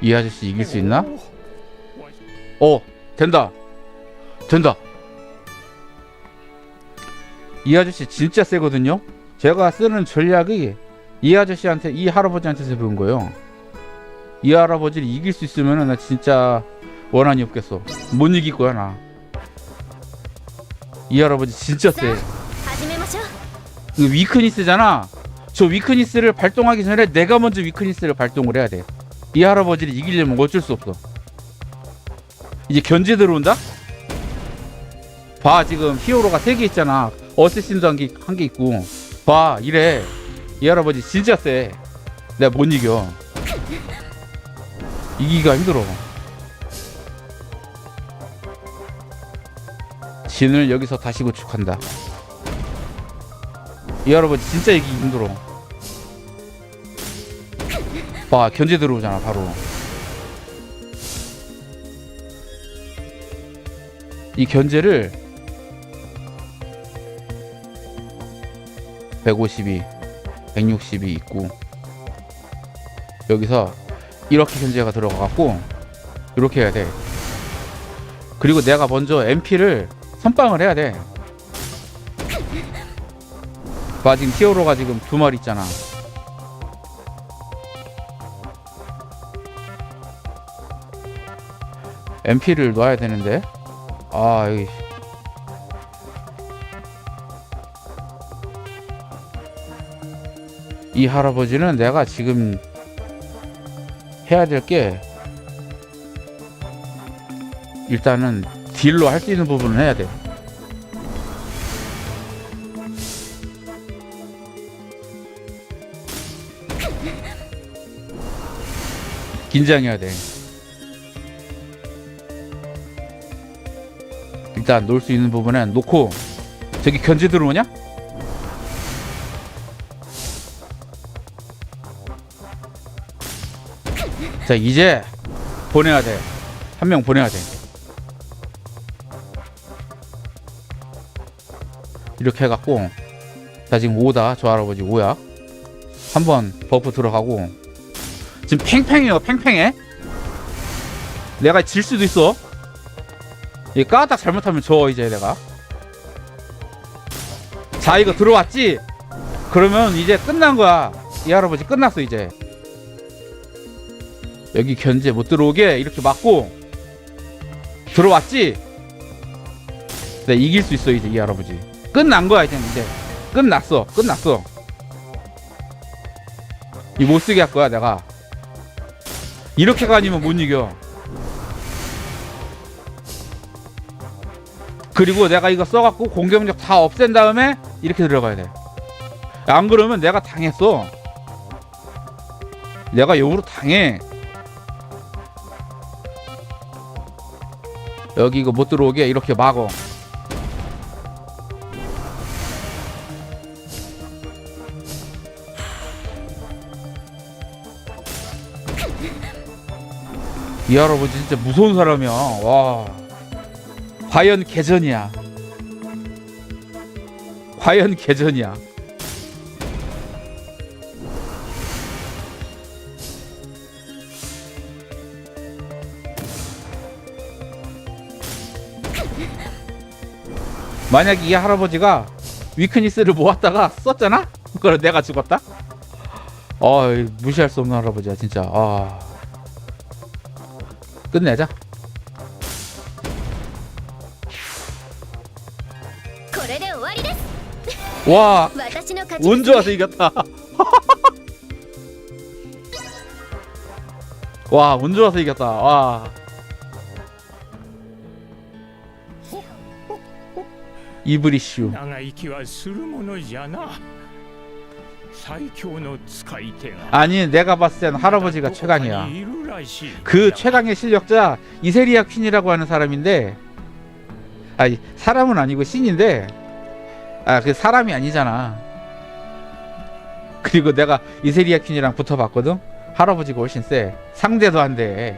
이 아저씨 이길 수 있나? 어 된다. 된다. 이 아저씨 진짜 세거든요? 제가 쓰는 전략이 이 아저씨한테 이 할아버지한테서 배운 거예요. 이 할아버지를 이길 수 있으면 나 진짜 원한이 없겠어. 못 이길 거야 나 이 할아버지 진짜 세. 위크니스잖아. 저 위크니스를 발동하기 전에 내가 먼저 위크니스를 발동을 해야 돼. 이 할아버지를 이기려면 어쩔 수 없어. 이제 견제 들어온다? 봐 지금 히어로가 세개 있잖아. 어쌔신도 한 개 한 개 있고. 봐 이래. 이 할아버지 진짜 세. 내가 못 이겨. 이기기가 힘들어. 진을 여기서 다시 구축한다. 이 할아버지 진짜 이기 힘들어. 봐 견제 들어오잖아 바로. 이 견제를 152, 162 있고 여기서 이렇게 견제가 들어가갖고 이렇게 해야 돼. 그리고 내가 먼저 MP를 선빵을 해야 돼. 봐 지금 히어로가 지금 두 마리 있잖아. MP를 놔야 되는데. 아 여기. 이 할아버지는 내가 지금 해야 될 게 일단은 딜로 할 수 있는 부분은 해야 돼. 긴장해야 돼. 일단 놓을 수 있는 부분은 놓고 저기 견제 들어오냐? 자 이제 보내야 돼. 한 명 보내야 돼. 이렇게 해갖고 자 지금 5다 저 할아버지 5야. 한번 버프 들어가고 지금 팽팽해요 팽팽해 내가 질 수도 있어 이 까딱 잘못하면 져 이제 내가. 자 이거 들어왔지? 그러면 이제 끝난 거야. 이 할아버지 끝났어 이제. 여기 견제 못 들어오게 이렇게 막고. 들어왔지? 내가 이길 수 있어 이제 이 할아버지. 끝난 거야 이제 이제. 끝났어 끝났어. 이 못쓰게 할 거야 내가. 이렇게가 아니면 못 이겨. 그리고 내가 이거 써갖고 공격력 다 없앤 다음에 이렇게 들어가야 돼. 안 그러면 내가 당했어. 내가 용으로 당해. 여기 이거 못 들어오게 이렇게 막어. 이 할아버지 진짜 무서운 사람이야. 와. 과연 개전이야. 과연 개전이야. 만약 이 할아버지가 위크니스를 모았다가 썼잖아? 그럼 내가 죽었다? 아 무시할 수 없는 할아버지야 진짜 아 끝내자 와 私の勝ち 운 좋아서 이겼다 와운 좋아서 이겼다 와 이브리슈 長生きはするものじゃな最強の使い手が 아니 내가 봤을 땐 할아버지가 최강이야 いるらしい 그 최강의 실력자 이세리아 퀸이라고 하는 사람인데 아니 사람은 아니고 신인데 아 그 사람이 아니잖아. 그리고 내가 이세리아 퀸이랑 붙어봤거든? 할아버지가 훨씬 세. 상대도 안돼